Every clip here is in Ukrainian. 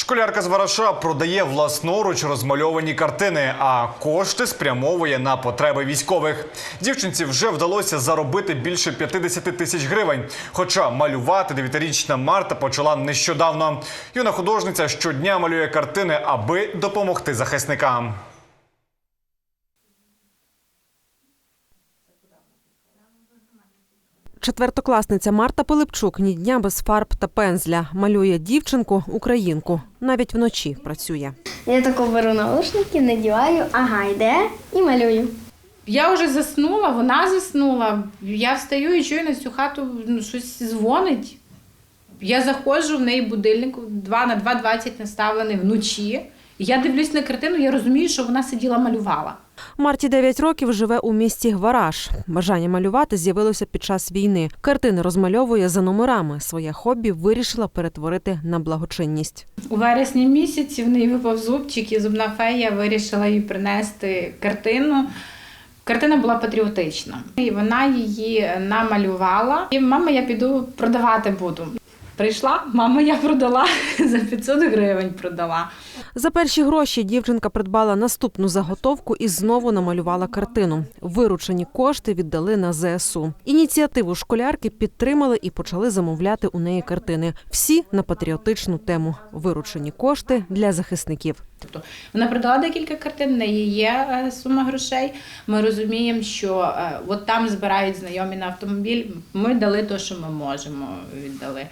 Школярка з Вараша продає власноруч розмальовані картини, а кошти спрямовує на потреби військових. Дівчинці вже вдалося заробити більше 50 тисяч гривень. Хоча малювати дев'ятирічна Марта почала нещодавно. Юна художниця щодня малює картини, аби допомогти захисникам. Четвертокласниця Марта Пилипчук ні дня без фарб та пензля малює дівчинку українку. Навіть вночі працює. Я тако беру наушники, надіваю, ага, йде і малюю. Я вже заснула, вона заснула. Я встаю і чую на цю хату ну, щось дзвонить. Я заходжу, в неї будильник 2 на 2.20 наставлений вночі. Я дивлюсь на картину, я розумію, що вона сиділа малювала. Марті 9 років живе у місті Вараж. Бажання малювати з'явилося під час війни. Картини розмальовує за номерами. Своє хобі вирішила перетворити на благочинність. У вересні місяці в неї випав зубчик, і зубна фея вирішила їй принести картину. Картина була патріотична. І вона її намалювала. І мама, я піду продавати буду. Прийшла, мама, я продала за 500 гривень продала. За перші гроші дівчинка придбала наступну заготовку і знову намалювала картину. Виручені кошти віддали на ЗСУ. Ініціативу школярки підтримали і почали замовляти у неї картини. Всі на патріотичну тему. Виручені кошти для захисників. Тобто вона продала декілька картин, в неї є е, сума грошей. Ми розуміємо, що е, от там збирають знайомі на автомобіль. Ми дали те, що ми можемо, віддали.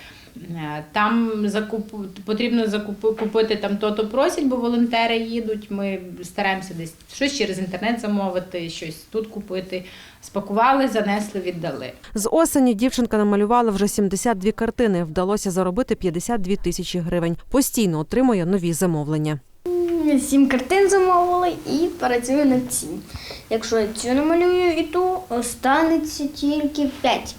Е, Там закуп... потрібно закуп... купити там то-то просять, бо волонтери їдуть. Ми стараємося десь щось через інтернет замовити, щось тут купити. Спакували, занесли, віддали. З осені дівчинка намалювала вже 72 картини. Вдалося заробити 52 тисячі гривень. Постійно отримує нові замовлення. Сім картин замовили і працюю над цим. Якщо я цю намалюю і ту, останеться тільки п'ять.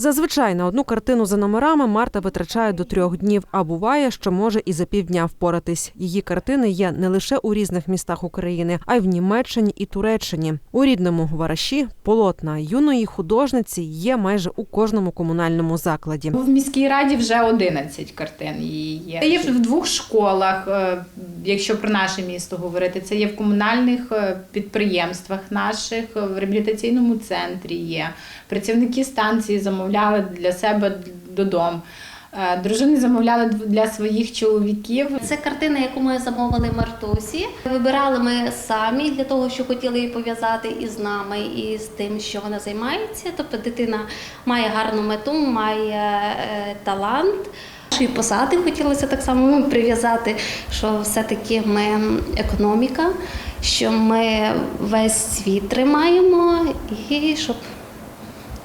Зазвичай на одну картину за номерами Марта витрачає до трьох днів, а буває, що може і за півдня впоратись. Її картини є не лише у різних містах України, а й в Німеччині і Туреччині. У рідному Вараші полотна юної художниці є майже у кожному комунальному закладі. В міській раді вже 11 картин її є. Є в двох школах, е, якщо про наше місто говорити. Це є в комунальних е, підприємствах наших, в реабілітаційному центрі є. Працівники станції замовляли для себе додому. Е, Дружини замовляли для своїх чоловіків. Це картина, яку ми замовили Мартусі. Вибирали ми самі для того, що хотіли її пов'язати із нами і з тим, що вона займається. Тобто дитина має гарну мету, має е, талант. І посади хотілося так само прив'язати, що все-таки ми економіка, що ми весь світ тримаємо, і щоб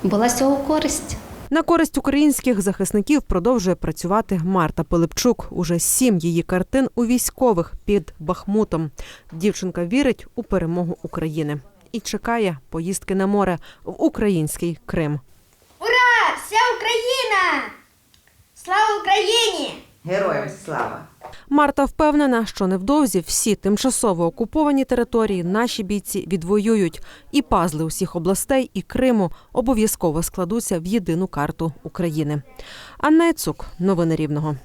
була з цього користь. На користь українських захисників продовжує працювати Марта Пилипчук. Уже сім її картин у військових під Бахмутом. Дівчинка вірить у перемогу України і чекає поїздки на море в український Крим. Ура! Вся Україна! Слава Україні! Героям слава! Марта впевнена, що невдовзі всі тимчасово окуповані території наші бійці відвоюють, і пазли усіх областей і Криму обов'язково складуться в єдину карту України. Анна Яцук, новини Рівного.